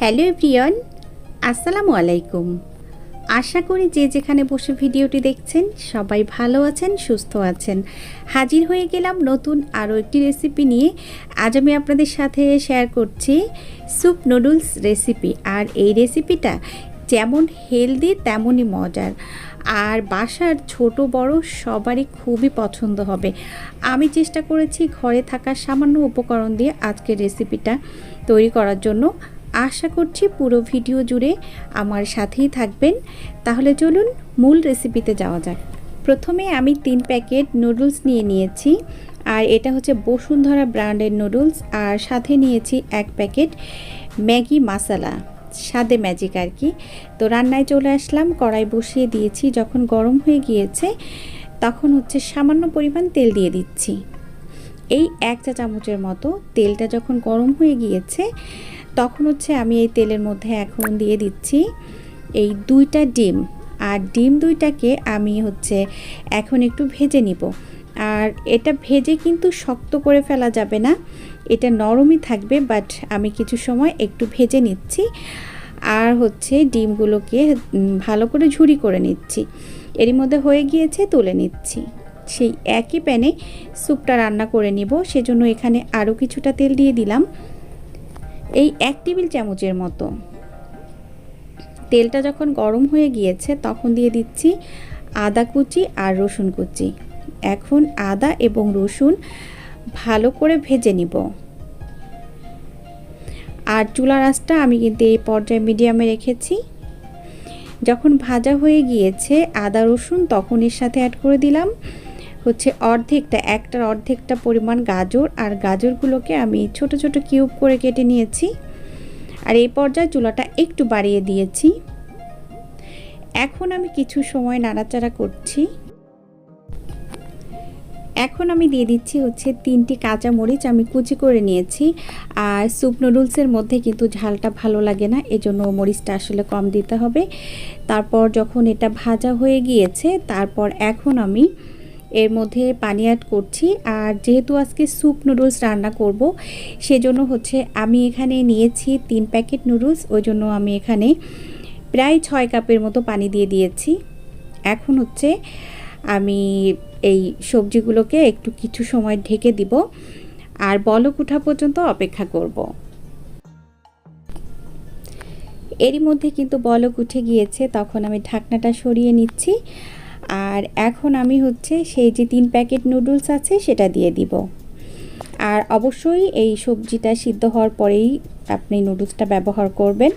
Hello everyone আসসালামু আলাইকুম। আশা করি যে যেখানে বসে ভিডিওটি দেখছেন, সবাই ভালো আছেন, সুস্থ আছেন। হাজির হয়ে গেলাম নতুন আরও একটি রেসিপি নিয়ে। আজ আমি আপনাদের সাথে শেয়ার করছি স্যুপ নুডলস রেসিপি। আর এই রেসিপিটা যেমন হেলদি, তেমনই মজার। আর বাসার ছোট বড় সবারই খুবই পছন্দ হবে। আমি চেষ্টা করেছি ঘরে থাকা সামান্য উপকরণ দিয়ে আজকের রেসিপিটা তৈরি করার জন্য। আশা করছি পুরো ভিডিও জুড়ে আমার সাথেই থাকবেন। তাহলে চলুন মূল রেসিপিতে যাওয়া যাক। প্রথমে আমি তিন প্যাকেট নুডলস নিয়ে নিয়েছি, আর এটা হচ্ছে বসুন্ধরা ব্র্যান্ডের নুডলস, আর সাথে নিয়েছি এক প্যাকেট ম্যাগি মশালা স্বাদে ম্যাজিক আর কি। তো রান্নায় চলে আসলাম, কড়াই বসিয়ে দিয়েছি, যখন গরম হয়ে গিয়েছে, তখন হচ্ছে সামান্য পরিমাণ তেল দিয়ে দিচ্ছি। এই এক চা চামচের মতো তেলটা যখন গরম হয়ে গিয়েছে তখন হচ্ছে আমি এই তেলের মধ্যে এখন দিয়ে দিচ্ছি এই দুইটা ডিম। আর ডিম দুইটাকে আমি হচ্ছে এখন একটু ভেজে নিব। আর এটা ভেজে কিন্তু শক্ত করে ফেলা যাবে না। এটা নরমই থাকবে বাট আমি কিছু সময় একটু ভেজে নিচ্ছি। আর হচ্ছে ডিমগুলোকে ভালো করে ঝুরি করে নিচ্ছি। এরই মধ্যে হয়ে গিয়েছে, তুলে নিচ্ছি। সেই একই প্যানে স্যুপটা রান্না করে নিব। সেজন্য এখানে আরও কিছুটা তেল দিয়ে দিলাম। এই এক টেবিল চামচের মতো। তেলটা যখন গরম হয়ে গিয়েছে, তখন দিয়ে দিচ্ছি আদা কুচি আর রসুন কুচি। এখন আদা এবং রসুন ভালো করে ভেজে নিব। আর চুলা রাসটা আমি কিন্তু এই পর্যায়ে মিডিয়ামে রেখেছি। যখন ভাজা হয়ে গিয়েছে আদা রসুন, তখন এর সাথে অ্যাড করে দিলাম হচ্ছে অর্ধেকটা, একটার অর্ধেকটা পরিমাণ গাজর। আর গাজরগুলোকে আমি ছোট ছোট কিউব করে কেটে নিয়েছি। আর এই পর্যায়ে চুলাটা একটু বাড়িয়ে দিয়েছি। এখন আমি কিছু সময় নাড়াচাড়া করছি। এখন আমি দিয়ে দিচ্ছি হচ্ছে তিনটি কাঁচা মরিচ আমি কুচি করে নিয়েছি। আর স্যুপ নুডলসের মধ্যে কিন্তু ঝালটা ভালো লাগে না, এজন্য মরিচটা আসলে কম দিতে হবে। তারপর যখন এটা ভাজা হয়ে গিয়েছে, তারপর এখন আমি এর মধ্যে পানি অ্যাড করছি। আর যেহেতু আজকে স্যুপ নুডলস রান্না করব, সেজন্য হচ্ছে আমি এখানে নিয়েছি তিন প্যাকেট নুডলস ওই জন্য আমি এখানে প্রায় ছয় কাপের মতো পানি দিয়ে দিয়েছি। এখন হচ্ছে আমি এই সবজিগুলোকে একটু কিছু সময় ঢেকে দিব। আর বলক উঠা পর্যন্ত অপেক্ষা করব। এরই মধ্যে কিন্তু বলক উঠে গিয়েছে, তখন আমি ঢাকনাটা সরিয়ে নিচ্ছি। আর এখন আমি হচ্ছে সেই যে তিন প্যাকেট নুডলস আছে সেটা দিয়ে দিব। আর অবশ্যই এই সবজিটা সিদ্ধ হওয়ার পরেই আপনি নুডলসটা ব্যবহার করবেন।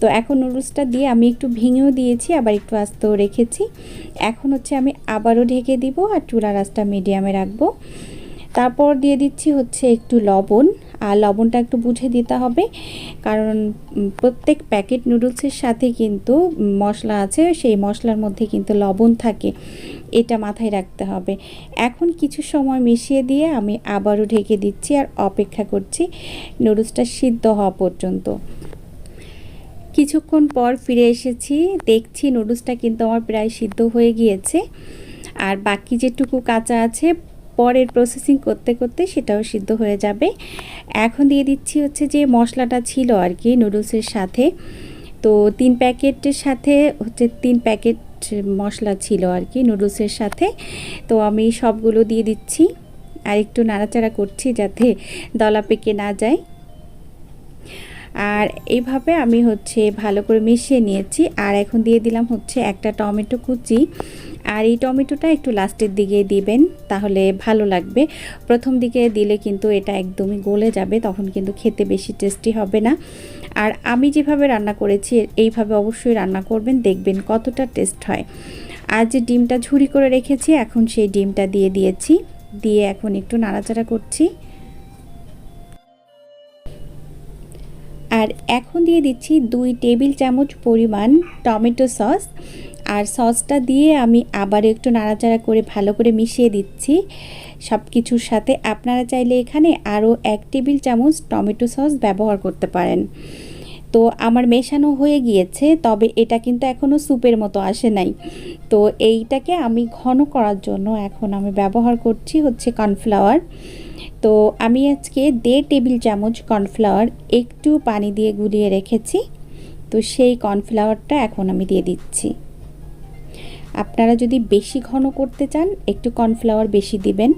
তো এখন নুডলসটা দিয়ে আমি একটু ভেঙেও দিয়েছি, আবার একটু আস্তেও রেখেছি। এখন হচ্ছে আমি আবারও ঢেকে দিব আর চুলা রাসটা মিডিয়ামে রাখব। তারপর দিয়ে দিচ্ছি হচ্ছে একটু লবণ। আর লবণটা একটু বুঝে দিতে হবে। কারণ প্রত্যেক প্যাকেট নুডলসের সাথে কিন্তু মশলা আছে, সেই মশলার মধ্যে কিন্তু লবণ থাকে, এটা মাথায় রাখতে হবে। এখন কিছু সময় মিশিয়ে দিয়ে আমি আবারও ঢেকে দিচ্ছি আর অপেক্ষা করছি নুডলসটা সিদ্ধ হওয়া পর্যন্ত। কিছুক্ষণ পর ফিরে এসেছি, দেখছি নুডলসটা কিন্তু আমার প্রায় সিদ্ধ হয়ে গিয়েছে। আর বাকি যেটুকু কাঁচা আছে পরের প্রসেসিং করতে করতে সেটাও সিদ্ধ হয়ে যাবে। এখন দিয়ে দিচ্ছি হচ্ছে যে মশলাটা ছিল আর কি নুডলসের সাথে। তো তিন প্যাকেটের সাথে হচ্ছে তিন প্যাকেট মশলা ছিল আর কি নুডলসের সাথে। তো আমি সবগুলো দিয়ে দিচ্ছি। আর একটু নাড়াচাড়া করছি যাতে দলা পেকে না যায়। আর এইভাবে আমি হচ্ছে ভালো করে মিশিয়ে নিয়েছি। আর এখন দিয়ে দিলাম হচ্ছে একটা টমেটো কুচি। আর এই টমেটোটা একটু লাস্টের দিকে দিবেন, তাহলে ভালো লাগবে। প্রথম দিকে দিলে কিন্তু এটা একদমই গলে যাবে, তখন কিন্তু খেতে বেশি টেস্টি হবে না। আর আমি যেভাবে রান্না করেছি, এইভাবে অবশ্যই রান্না করবেন, দেখবেন কতটা টেস্ট হয়। আর যে ডিমটা ঝুরি করে রেখেছি, এখন সেই ডিমটা দিয়ে দিয়েছি। দিয়ে এখন একটু নাড়াচাড়া করছি। আর এখন দিয়ে দিচ্ছি দুই টেবিল চামচ পরিমাণ টমেটো সস। আর সসটা দিয়ে আমি আবার একটু নাড়াচাড়া করে ভালো করে মিশিয়ে দিচ্ছি সব কিছুর সাথে। আপনারা চাইলে এখানে আরও এক টেবিল চামচ টমেটো সস ব্যবহার করতে পারেন। তো আমার মেশানো হয়ে গিয়েছে, তবে এটা কিন্তু এখনও স্যুপের মতো আসে নাই। তো এইটাকে আমি ঘন করার জন্য এখন আমি ব্যবহার করছি হচ্ছে কর্নফ্লাওয়ার। তো আমি আজকে দেড় টেবিল চামচ কর্নফ্লাওয়ার একটু পানি দিয়ে গুলিয়ে রেখেছি। তো সেই কর্নফ্লাওয়ারটা এখন আমি দিয়ে দিচ্ছি। আপনারা যদি বেশি ঘন করতে চান, একটু কর্নফ্লাওয়ার বেশি দিবেন।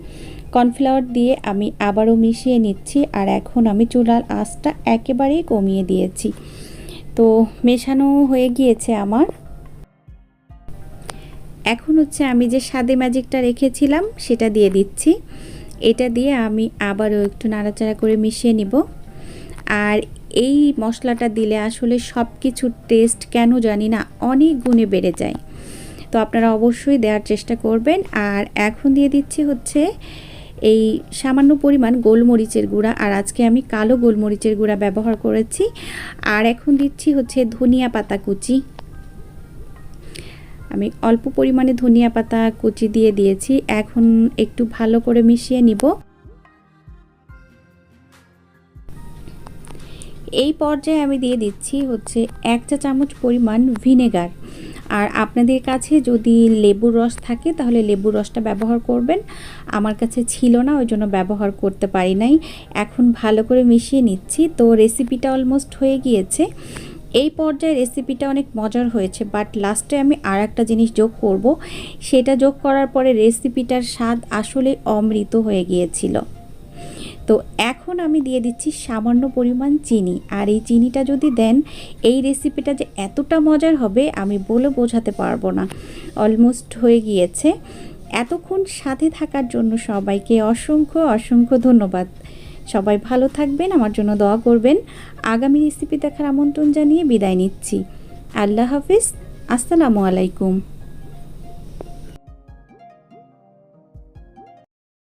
কর্নফ্লাওয়ার দিয়ে আমি আবারও মিশিয়ে নিচ্ছি আর এখন আমি চুলার আঁচটা একেবারেই কমিয়ে দিয়েছি। তো মেশানো হয়ে গিয়েছে আমার। এখন হচ্ছে আমি যে সাদে ম্যাজিকটা রেখেছিলাম, সেটা দিয়ে দিচ্ছি। এটা দিয়ে আমি আবারও একটু নাড়াচাড়া করে মিশিয়ে নিব। আর এই মশলাটা দিলে আসলে সব কিছুর টেস্ট কেন জানি না, অনেক গুণে বেড়ে যায়। তো আপনারা অবশ্যই দেওয়ার চেষ্টা করবেন। আর এখন দিয়ে দিচ্ছি হচ্ছে এই সামান্য পরিমাণ গোলমরিচের গুঁড়া। আর আজকে আমি কালো গোলমরিচের গুঁড়া ব্যবহার করেছি। আর এখন দিচ্ছি হচ্ছে ধনিয়া পাতা কুচি। আমি অল্প পরিমাণে ধনিয়া পাতা কুচি দিয়ে দিয়েছি। এখন একটু ভালো করে মিশিয়ে নিব। এই পর্যায়ে আমি দিয়ে দিচ্ছি হচ্ছে এক চা চামচ পরিমাণ ভিনেগার। আর আপনাদের কাছে যদি লেবুর রস থাকে, তাহলে লেবুর রসটা ব্যবহার করবেন। আমার কাছে ছিল না, ওই জন্য ব্যবহার করতে পারি নাই। এখন ভালো করে মিশিয়ে নিচ্ছি। তো রেসিপিটা অলমোস্ট হয়ে গিয়েছে। এই পর্যায়ে রেসিপিটা অনেক মজার হয়েছে বাট লাস্টে আমি আর একটা জিনিস যোগ করব। সেটা যোগ করার পরে রেসিপিটার স্বাদ আসলে অমৃত হয়ে গিয়েছিল। তো এখন আমি দিয়ে দিচ্ছি সামান্য পরিমাণ চিনি। আর এই চিনিটা যদি দেন, এই রেসিপিটা যে এতটা মজার হবে, আমি বলে বোঝাতে পারব না। অলমোস্ট হয়ে গিয়েছে। এতক্ষণ সাথে থাকার জন্য সবাইকে অসংখ্য অসংখ্য ধন্যবাদ। সবাই ভালো থাকবেন, আমার জন্য দোয়া করবেন। আগামী রেসিপি দেখার আমন্ত্রণ জানিয়ে বিদায় নিচ্ছি। আল্লাহ হাফিজ, আসসালামু আলাইকুম।